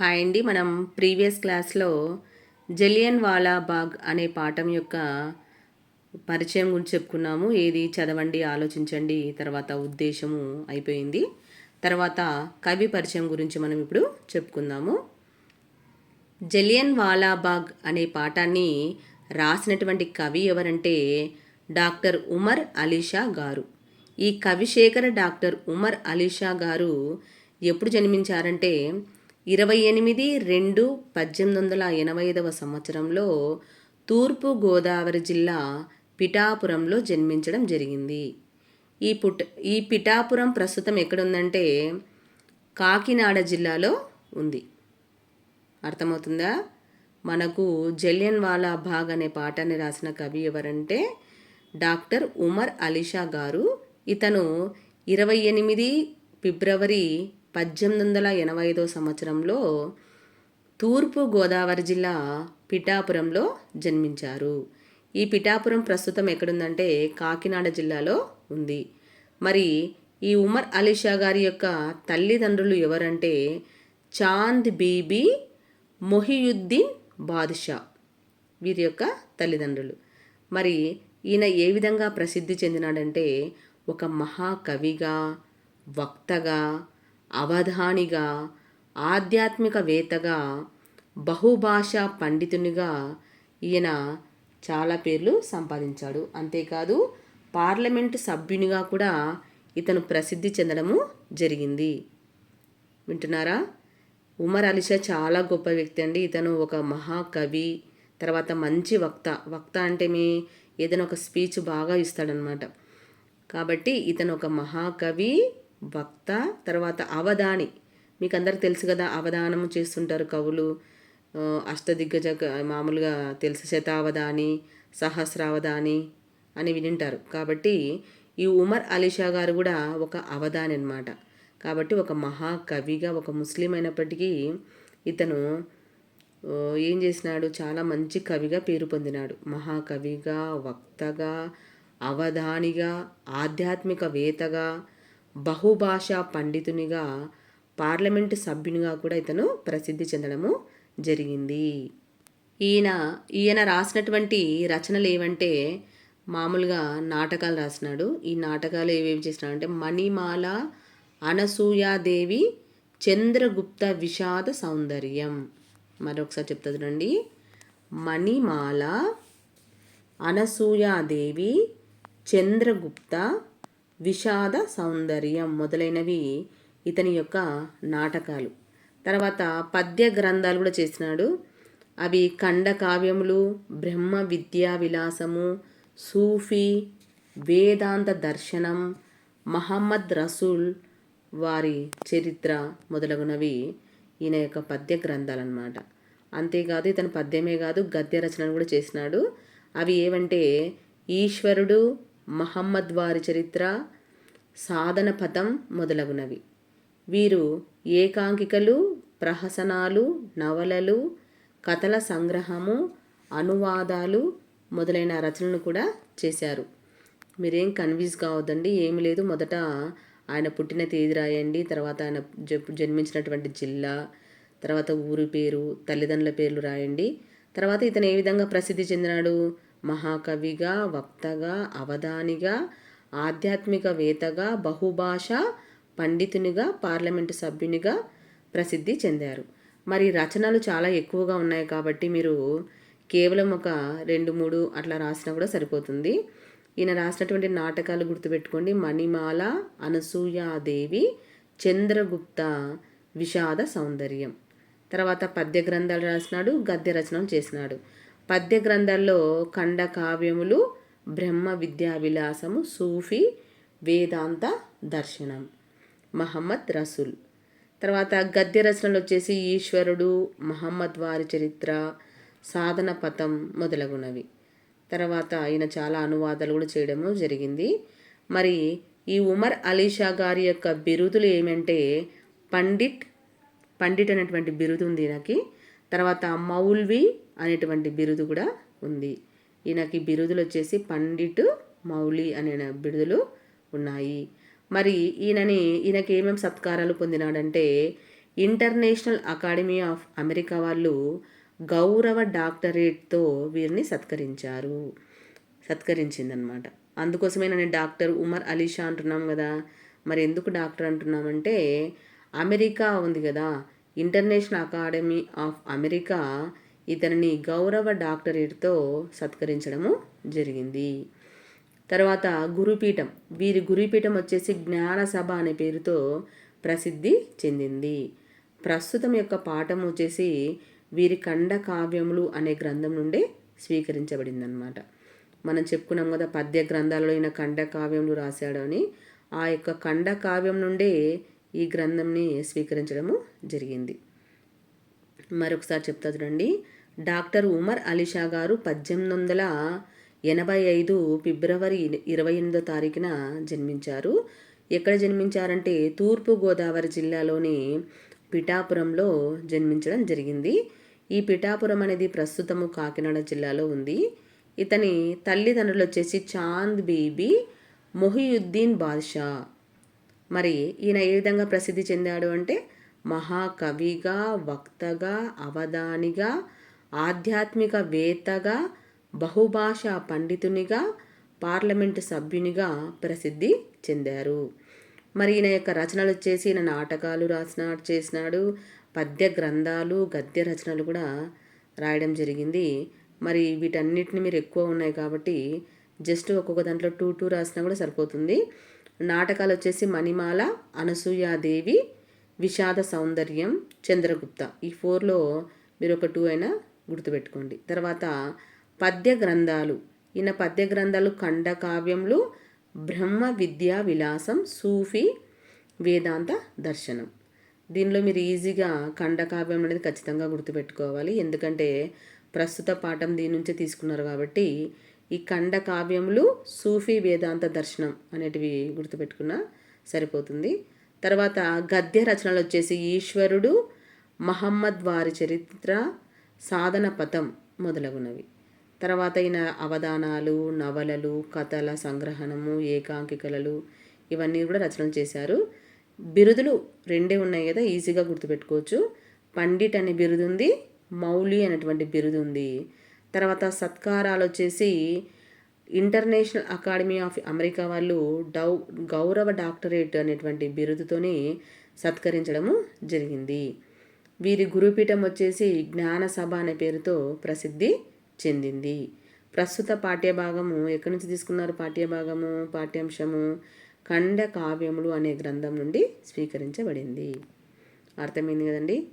Hi అండి. మనం previous క్లాస్లో జలియన్ వాలా బాగ్ అనే పాఠం యొక్క పరిచయం గురించి చెప్పుకున్నాము. ఏది చదవండి ఆలోచించండి తర్వాత ఉద్దేశము అయిపోయింది. తర్వాత కవి పరిచయం గురించి మనం ఇప్పుడు చెప్పుకుందాము. జలియన్ వాలా బాగ్ అనే పాఠాన్ని రాసినటువంటి కవి ఎవరంటే డాక్టర్ ఉమర్ అలీషా గారు. ఈ కవిశేఖర డాక్టర్ ఉమర్ అలీషా గారు ఎప్పుడు జన్మించారంటే ఇరవై ఎనిమిది రెండు పద్దెనిమిది వందల ఎనభై ఐదవ సంవత్సరంలో తూర్పు గోదావరి జిల్లా పిఠాపురంలో జన్మించడం జరిగింది. ఈ పుట్ ఈ పిఠాపురం ప్రస్తుతం ఎక్కడుందంటే కాకినాడ జిల్లాలో ఉంది. అర్థమవుతుందా? మనకు జలియన్ వాలా బాగ్ అనే పాఠాన్ని రాసిన కవి ఎవరంటే డాక్టర్ ఉమర్ అలీషా గారు. ఇతను ఇరవై ఎనిమిది ఫిబ్రవరి పద్దెనిమిది వందల ఎనభై ఐదో సంవత్సరంలో తూర్పు గోదావరి జిల్లా పిఠాపురంలో జన్మించారు. ఈ పిఠాపురం ప్రస్తుతం ఎక్కడుందంటే కాకినాడ జిల్లాలో ఉంది. మరి ఈ ఉమర్ అలీషా గారి యొక్క తల్లిదండ్రులు ఎవరంటే చాంద్ బీబీ మొహియుద్దీన్ బాదుషా వీరి యొక్క తల్లిదండ్రులు. మరి ఈయన ఏ విధంగా ప్రసిద్ధి చెందినాడంటే ఒక మహాకవిగా వక్తగా అవధానిగా ఆధ్యాత్మికవేత్తగా బహుభాషా పండితునిగా ఈయన చాలా పేర్లు సంపాదించాడు. అంతేకాదు పార్లమెంటు సభ్యునిగా కూడా ఇతను ప్రసిద్ధి చెందడము జరిగింది. వింటున్నారా? ఉమర్ అలీషా చాలా గొప్ప వ్యక్తి అండి. ఇతను ఒక మహాకవి తర్వాత మంచి వక్త. వక్త అంటే మీ ఏదైనా ఒక స్పీచ్ బాగా ఇస్తాడనమాట కాబట్టి ఇతను ఒక మహాకవి వక్త తర్వాత అవధాని. మీకు అందరికి తెలుసు కదా అవధానం చేస్తుంటారు కవులు. అష్టదిగ్గజ మామూలుగా తెలుసు శతావధాని సహస్రావధాని అని వినింటారు. కాబట్టి ఈ ఉమర్ అలీషా గారు కూడా ఒక అవధాని అనమాట కాబట్టి ఒక మహాకవిగా ఒక ముస్లిం అయినప్పటికీ ఇతను ఏం చేసినాడు? చాలా మంచి కవిగా పేరు పొందినాడు. మహాకవిగా వక్తగా అవధానిగా ఆధ్యాత్మికవేత్తగా బహుభాషా పండితునిగా పార్లమెంటు సభ్యునిగా కూడా ఇతను ప్రసిద్ధి చెందడము జరిగింది. ఈయన ఈయన రాసినటువంటి రచనలు ఏవంటే మామూలుగా నాటకాలు రాసినాడు. ఈ నాటకాలు ఏవేవి చేసినాడు అంటే మణిమాల అనసూయాదేవి చంద్రగుప్త విషాద సౌందర్యం. మరొకసారి చెప్తా చూడండి. మణిమాల అనసూయాదేవి చంద్రగుప్త విషాద సౌందర్యం మొదలైనవి ఇతని యొక్క నాటకాలు. తర్వాత పద్య గ్రంథాలు కూడా చేసినాడు. అవి ఖండ కావ్యములు బ్రహ్మ విద్యా విలాసము సూఫీ వేదాంత దర్శనం మహమ్మద్ రసూల్ వారి చరిత్ర మొదలగునవి ఈయన యొక్క పద్య గ్రంథాలు అనమాట అంతేకాదు ఇతను పద్యమే కాదు గద్య రచనలు కూడా చేసినాడు. అవి ఏవంటే ఈశ్వరుడు మహమ్మద్ వారి చరిత్ర సాధన పథం మొదలగునవి. వీరు ఏకాంకికలు ప్రహసనాలు నవలలు కథల సంగ్రహము అనువాదాలు మొదలైన రచనలు కూడా చేశారు. మీరేం కన్ఫ్యూజ్ కావద్దండి ఏమి లేదు. మొదట ఆయన పుట్టిన తేదీ రాయండి తర్వాత ఆయన జన్మించినటువంటి జిల్లా తర్వాత ఊరి పేరు తల్లిదండ్రుల పేర్లు రాయండి తర్వాత ఇతను ఏ విధంగా ప్రసిద్ధి చెందినాడు మహాకవిగా వక్తగా అవధానిగా ఆధ్యాత్మికవేత్తగా బహుభాష పండితునిగా పార్లమెంటు సభ్యునిగా ప్రసిద్ధి చెందారు. మరి రచనలు చాలా ఎక్కువగా ఉన్నాయి కాబట్టి మీరు కేవలం ఒక రెండు మూడు అట్లా రాసినా కూడా సరిపోతుంది. ఈయన రాసినటువంటి నాటకాలు గుర్తుపెట్టుకోండి. మణిమాల అనసూయాదేవి చంద్రగుప్త విషాద సౌందర్యం. తర్వాత పద్య గ్రంథాలు రాసినాడు గద్య రచనలు చేసినాడు. పద్య గ్రంథాల్లో ఖండ కావ్యములు బ్రహ్మ విద్యావిలాసము సూఫీ వేదాంత దర్శనం. మహమ్మద్ రసూల్. తర్వాత గద్య రచనలు వచ్చేసి ఈశ్వరుడు మహమ్మద్ వారి చరిత్ర సాధన పథం మొదలగునవి. తర్వాత ఆయన చాలా అనువాదాలు కూడా చేయడము జరిగింది. మరి ఈ ఉమర్ అలీషా గారి యొక్క బిరుదులు ఏమంటే పండిట్ పండిట్ అనేటువంటి బిరుదు ఉంది ఈయనకి. తర్వాత మౌల్వి అనేటువంటి బిరుదు కూడా ఉంది. ఈయనకి బిరుదులు వచ్చేసి పండిట్ మౌలి అనే బిరుదులు ఉన్నాయి. మరి ఈయనని ఈయనకి ఏమేమి సత్కారాలు పొందినాడంటే ఇంటర్నేషనల్ అకాడమీ ఆఫ్ అమెరికా వాళ్ళు గౌరవ డాక్టరేట్తో వీరిని సత్కరించారు. సత్కరించిందనమాట అందుకోసమే నేను డాక్టర్ ఉమర్ అలీషా అంటున్నాం కదా. మరి ఎందుకు డాక్టర్ అంటున్నామంటే అమెరికా ఉంది కదా. ఇంటర్నేషనల్ అకాడమీ ఆఫ్ అమెరికా ఇతనిని గౌరవ డాక్టరేట్తో సత్కరించడము జరిగింది. తర్వాత గురుపీఠం వీరి గురుపీఠం వచ్చేసి జ్ఞాన సభ అనే పేరుతో ప్రసిద్ధి చెందింది. ప్రస్తుతం యొక్క పాఠం వచ్చేసి వీరి ఖండ కావ్యములు అనే గ్రంథం నుండే స్వీకరించబడిందనమాట మనం చెప్పుకున్నాం కదా పద్య గ్రంథాలలో అయిన ఖండ కావ్యములు రాశాడు అని. ఆ యొక్క ఖండ కావ్యం నుండే ఈ గ్రంథంని స్వీకరించడము జరిగింది. మరొకసారి చెప్తా చూడండి. డాక్టర్ ఉమర్ అలీషా గారు పద్దెనిమిది వందల ఎనభై ఐదు ఫిబ్రవరి ఇరవై ఎనిమిదో తారీఖున జన్మించారు. ఎక్కడ జన్మించారంటే తూర్పు గోదావరి జిల్లాలోని పిఠాపురంలో జన్మించడం జరిగింది. ఈ పిఠాపురం అనేది ప్రస్తుతము కాకినాడ జిల్లాలో ఉంది. ఇతని తల్లిదండ్రులు వచ్చేసి చాంద్ బీబీ మొహియుద్దీన్ బాద్షా. మరి ఈయన ఏ విధంగా ప్రసిద్ధి చెందాడు అంటే మహాకవిగా వక్తగా అవధానిగా ఆధ్యాత్మిక వేత్తగా బహుభాషా పండితునిగా పార్లమెంటు సభ్యునిగా ప్రసిద్ధి చెందారు. మరి ఈయన యొక్క రచనలు వచ్చేసి ఈయన నాటకాలు రాసిన చేసినాడు. పద్య గ్రంథాలు గద్య రచనలు కూడా రాయడం జరిగింది. మరి వీటన్నిటిని మీరు ఎక్కువ ఉన్నాయి కాబట్టి జస్ట్ ఒక్కొక్క దాంట్లో టూ టూ రాసినా కూడా సరిపోతుంది. నాటకాలు వచ్చేసి మణిమాల అనసూయాదేవి విషాద సౌందర్యం చంద్రగుప్త. ఈ ఫోర్లో మీరు ఒక టూ అయినా గుర్తుపెట్టుకోండి. తర్వాత పద్య గ్రంథాలు. ఈయన పద్య గ్రంథాలు ఖండ కావ్యములు బ్రహ్మ విద్యా విలాసం సూఫీ వేదాంత దర్శనం. దీనిలో మీరు ఈజీగా ఖండకావ్యం అనేది ఖచ్చితంగా గుర్తుపెట్టుకోవాలి. ఎందుకంటే ప్రస్తుత పాఠం దీని నుంచే తీసుకున్నారు కాబట్టి ఈ ఖండ కావ్యములు సూఫీ వేదాంత దర్శనం అనేటివి గుర్తుపెట్టుకున్నా సరిపోతుంది. తర్వాత గద్య రచనలు వచ్చేసి ఈశ్వరుడు మహమ్మద్ వారి చరిత్ర సాధన పథం మొదలగునవి. తర్వాత ఈయన అవధానాలు నవలలు కథల సంగ్రహణము ఏకాంకికలలు ఇవన్నీ కూడా రచనలు చేశారు. బిరుదులు రెండే ఉన్నాయి కదా ఈజీగా గుర్తుపెట్టుకోవచ్చు. పండిట్ అనే బిరుదు ఉంది మౌలి అనేటువంటి బిరుదు ఉంది తర్వాత సత్కారాలు వచ్చేసి ఇంటర్నేషనల్ అకాడమీ ఆఫ్ అమెరికా వాళ్ళు డౌ గౌరవ డాక్టరేట్ అనేటువంటి బిరుదుతోని సత్కరించడము జరిగింది. వీరి గురుపీఠం వచ్చేసి జ్ఞాన సభ అనే పేరుతో ప్రసిద్ధి చెందింది. ప్రస్తుత పాఠ్యభాగము ఎక్కడి నుంచి తీసుకున్నారు పాఠ్యభాగము పాఠ్యాంశము? ఖండ కావ్యములు అనే గ్రంథం నుండి స్వీకరించబడింది. అర్థమైంది కదండి?